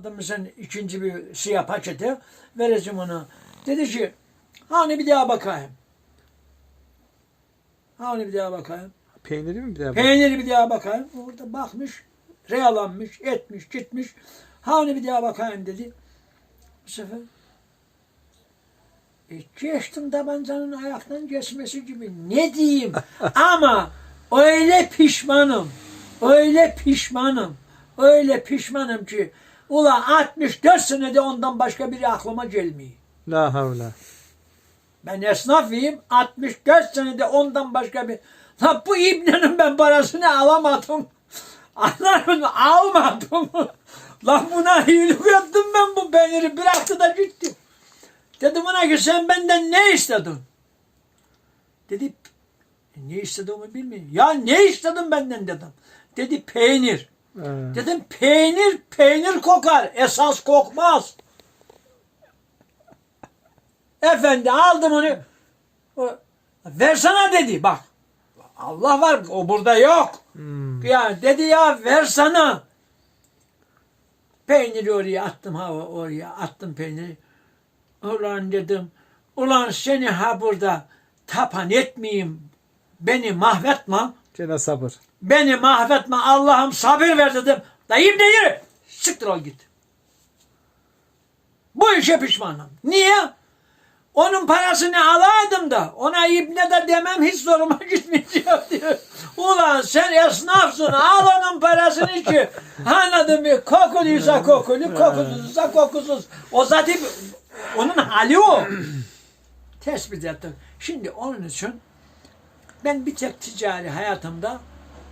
Adamı sen ikinci bir siyah paçete vereceğim ona. Dedi ki hani bir daha bakayım. Hani bir daha bakayım. Peyniri mi bir daha? bak- Peyniri bir daha bakayım. Orada bakmış, reyalanmış, etmiş, gitmiş. Hani bir daha bakayım dedi. Bu sefer e, geçtim tabancanın ayaktan geçmesi gibi. Ne diyeyim? Ama öyle pişmanım. Öyle pişmanım. Öyle pişmanım ki ula 64 senede ondan başka biri aklıma gelmiyor. La havle. Ben esnafıyım. 64 senede ondan başka bir... La bu ibnenin ben parasını alamadım. Anladın mı? Almadım. La buna iyilik yaptım ben bu peyniri. Bıraktı da gitti. Dedim ona ki sen benden ne istedin? Dedi "E, ne istediğimi bilmiyorum. Ya ne istedin benden dedim. Dedi peynir. Ee, Dedim peynir peynir kokar. Esas kokmaz. Efendi aldım onu. O, versana dedi bak. Allah var o burada yok. hmm. Ya dedi ya versana. Peyniri oraya attım ha oraya attım peyniri. Ulan dedim. Ulan seni ha burada tapan etmeyeyim. Beni mahvetme. Gene sabır. Beni mahvetme Allah'ım sabır ver dedim. Dayım yürü. Siktir ol git. Bu işe pişmanım. Niye? Onun parasını alaydım da ona ibne de demem hiç zoruma gitmeyecek diyor. Ulan sen esnafsın al onun parasını ki anladın mı? Kokuluysa kokulu, kokusuzsa kokusuz. O zaten onun hali o. Tespit ettim. Şimdi onun için ben bir tek ticari hayatımda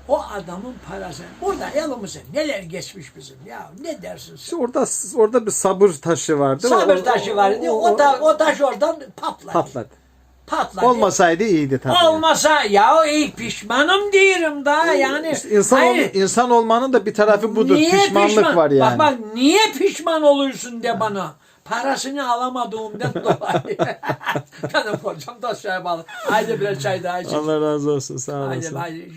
o adamın parası. Burada elimize neler geçmiş bizim ya. Ne dersin sen? Orada orada bir sabır taşı vardı. Sabır O- taşı vardı. O, da, o taş oradan patladı. patladı. Patladı. Olmasaydı iyiydi tabii. Olmasa ya iyi pişmanım diyorum da yani. İşte insan Hayır, ol- insan olmanın da bir tarafı budur. niye Pişmanlık pişman- var yani. Bak bak niye pişman oluyorsun de bana. Parasını alamadığımdan dolayı. Benim kocam da şey bağlı. Haydi bir çay daha için. Allah razı olsun. Sağ Haydi olasın. haydi.